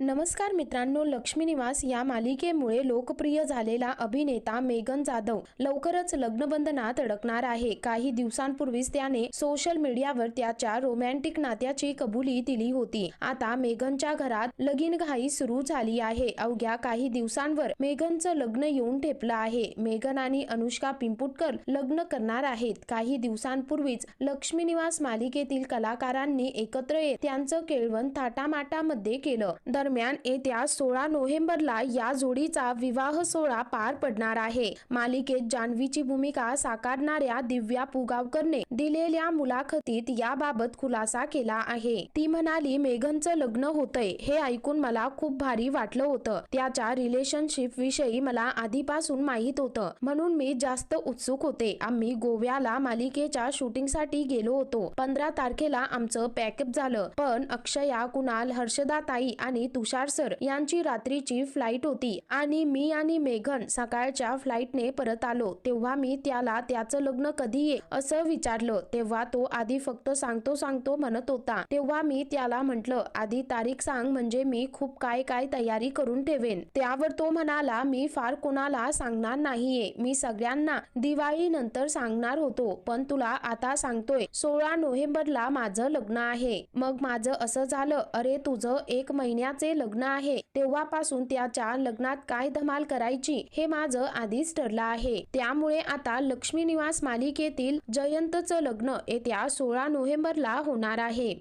नमस्कार मित्रांनो लक्ष्मी निवास या मालिकेमुळे लोकप्रिय झालेला अभिनेता मेघन जाधव लवकरच लग्नबंधनात अडकणार आहे. काही दिवसांपूर्वीच त्याने सोशल मीडियावर त्याच्या रोमॅन्टिक नात्याची कबुली दिली होती. आता मेघनच्या घरात लगीनघाई सुरू झाली आहे. अवघ्या काही दिवसांवर मेघनचं लग्न येऊन ठेपलं आहे. मेघन आणि अनुष्का पिंपुटकर लग्न करणार आहेत. काही दिवसांपूर्वीच लक्ष्मी निवास मालिकेतील कलाकारांनी एकत्र येत त्यांचं केळवण थाटामाटामध्ये केलं. दरम्यान दरम्यान येत्या सोळा नोव्हेंबरला या जोडीचा विवाह सोहळा पार पडणार आहे. मालिकेत जान्हवीची भूमिका साकारणाऱ्या दिव्या पुगावकरने दिलेल्या मुलाखतीत याबाबत खुलासा केला आहे. ती म्हणाली मेघनचं लग्न होतंय हे ऐकून मला खूप भारी वाटलं होतं. त्याच्या रिलेशनशिप विषयी मला आधीपासून माहीत होतं. म्हणून मी जास्त उत्सुक होते. आम्ही गोव्याला मालिकेच्या शूटिंगसाठी गेलो होतो. पंधरा तारखेला आमचं पॅकअप झालं. पण अक्षया कुणाल हर्षदा ताई आणि तुषार सर यांची रात्रीची फ्लाईट होती आणि मी आणि मेघन सकाळच्या फ्लाईटने परत आलो. तेव्हा मी त्याला त्याचं लग्न कधी ये असं विचारलं. तेव्हा तो आधी फक्त सांगतो सांगतो म्हणत होता. तेव्हा मी त्याला म्हंटल आधी तारीख सांग म्हणजे मी खूप काय काय तयारी करून ठेवेन. त्यावर तो म्हणाला मी फार कोणाला सांगणार नाहीये. मी सगळ्यांना दिवाळी नंतर सांगणार होतो. पण तुला आता सांगतोय सोळा नोव्हेंबरला माझं लग्न आहे. मग माझं असं झालं. अरे तुझं एक महिन्याचे लग्न आहे. तेव्हापासून त्याच्या लग्नात काय धमाल करायची हे माझं आधीच ठरलं आहे. त्यामुळे आता लक्ष्मी निवास मालिकेतील जयंतचं लग्न येत्या सोळा नोव्हेंबरला होणार आहे.